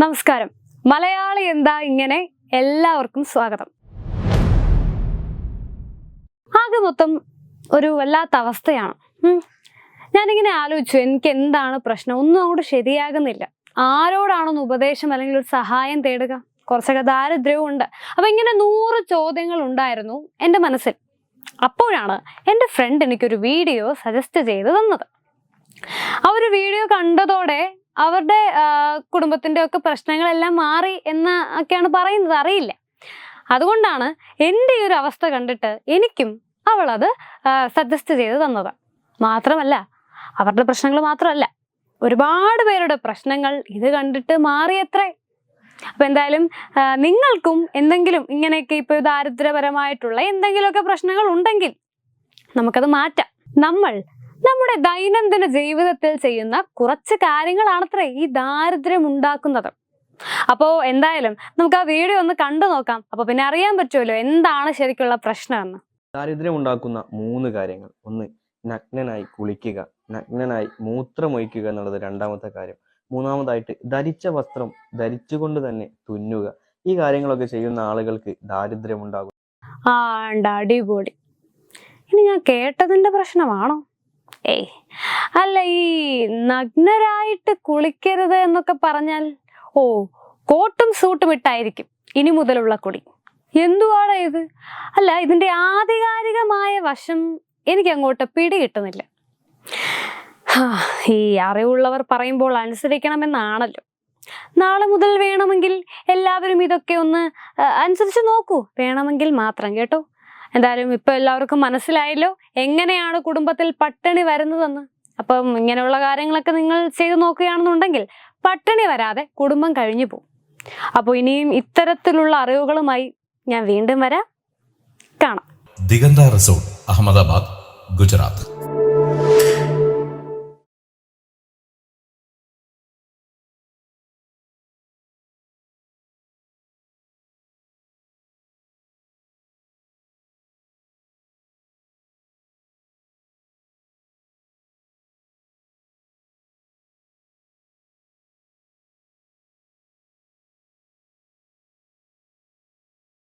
നമസ്കാരം. മലയാളി എന്താ ഇങ്ങനെ എല്ലാവർക്കും സ്വാഗതം. ആകെ മൊത്തം ഒരു വല്ലാത്ത അവസ്ഥയാണ്. ഞാനിങ്ങനെ ആലോചിച്ചു എനിക്ക് എന്താണ് പ്രശ്നം? ഒന്നും അങ്ങോട്ട് ശരിയാകുന്നില്ല. ആരോടാണൊന്ന് ഉപദേശം അല്ലെങ്കിൽ ഒരു സഹായം തേടുക? കുറച്ചൊക്കെ ദാരിദ്ര്യവും ഉണ്ട്. അപ്പൊ ഇങ്ങനെ നൂറ് ചോദ്യങ്ങൾ ഉണ്ടായിരുന്നു എന്റെ മനസ്സിൽ. അപ്പോഴാണ് എന്റെ ഫ്രണ്ട് എനിക്കൊരു വീഡിയോ സജസ്റ്റ് ചെയ്ത് തന്നത്. ആ ഒരു വീഡിയോ കണ്ടതോടെ അവരുടെ കുടുംബത്തിന്റെ ഒക്കെ പ്രശ്നങ്ങളെല്ലാം മാറി എന്ന് ഒക്കെയാണ് പറയുന്നത്. അറിയില്ല. അതുകൊണ്ടാണ് എന്റെ ഈ ഒരു അവസ്ഥ കണ്ടിട്ട് എനിക്കും അവളത് സജസ്റ്റ് ചെയ്ത് തന്നത്. മാത്രമല്ല അവരുടെ പ്രശ്നങ്ങൾ മാത്രമല്ല ഒരുപാട് പേരുടെ പ്രശ്നങ്ങൾ ഇത് കണ്ടിട്ട് മാറിയത്രേ. അപ്പം എന്തായാലും നിങ്ങൾക്കും എന്തെങ്കിലും ഇങ്ങനെയൊക്കെ ഇപ്പോൾ ദാരിദ്ര്യപരമായിട്ടുള്ള എന്തെങ്കിലുമൊക്കെ പ്രശ്നങ്ങൾ ഉണ്ടെങ്കിൽ നമുക്കത് മാറ്റാം. നമ്മൾ നമ്മുടെ ദൈനംദിന ജീവിതത്തിൽ ചെയ്യുന്ന കുറച്ച് കാര്യങ്ങളാണത്രേ ഈ ദാരിദ്ര്യം ഉണ്ടാക്കുന്നത്. അപ്പോ എന്തായാലും നമുക്ക് ആ വീഡിയോ ഒന്ന് കണ്ടു നോക്കാം. അപ്പൊ പിന്നെ അറിയാൻ പറ്റുമല്ലോ എന്താണ് ശരിക്കുള്ള പ്രശ്നമെന്ന്. ദാരിദ്ര്യം ഉണ്ടാക്കുന്ന മൂന്ന് കാര്യങ്ങൾ. ഒന്ന് നഗ്നനായി കുളിക്കുക നഗ്നനായി മൂത്രമൊഴിക്കുക എന്നുള്ളത് രണ്ടാമത്തെ കാര്യം. മൂന്നാമതായിട്ട് ധരിച്ച വസ്ത്രം ധരിച്ചുകൊണ്ട് തന്നെ തുന്നുക. ഈ കാര്യങ്ങളൊക്കെ ചെയ്യുന്ന ആളുകൾക്ക് ദാരിദ്ര്യം ഉണ്ടാകും ആ അടിപൊളി. ഇനി ഞാൻ കേട്ടതിന്റെ പ്രശ്നമാണോ? ഏയ്. അല്ല ഈ നഗ്നരായിട്ട് കുളിക്കരുത് എന്നൊക്കെ പറഞ്ഞാൽ ഓ കോട്ടും സൂട്ടും ഇട്ടായിരിക്കും ഇനി മുതലുള്ള കുടി. എന്തുവാണ് ഇത്? അല്ല ഇതിന്റെ ആധികാരികമായ വശം എനിക്ക് അങ്ങോട്ട് പിടി കിട്ടുന്നില്ല. ഈ അറിവുള്ളവർ പറയുമ്പോൾ അനുസരിക്കണമെന്നാണല്ലോ. നാളെ മുതൽ വേണമെങ്കിൽ എല്ലാവരും ഇതൊക്കെ ഒന്ന് അനുസരിച്ച് നോക്കൂ. വേണമെങ്കിൽ മാത്രം കേട്ടോ? എന്തായാലും ഇപ്പൊ എല്ലാവർക്കും മനസ്സിലായല്ലോ എങ്ങനെയാണ് കുടുംബത്തിൽ പട്ടിണി വരുന്നതെന്ന്. അപ്പം ഇങ്ങനെയുള്ള കാര്യങ്ങളൊക്കെ നിങ്ങൾ ചെയ്തു നോക്കുകയാണെന്നുണ്ടെങ്കിൽ പട്ടിണി വരാതെ കുടുംബം കഴിഞ്ഞു പോകും. അപ്പോൾ ഇനിയും ഇത്തരത്തിലുള്ള അറിവുകളുമായി ഞാൻ വീണ്ടും വരാം. കാണാം. ദിഗന്ത റിസോർട്ട് അഹമ്മദാബാദ് ഗുജറാത്ത്.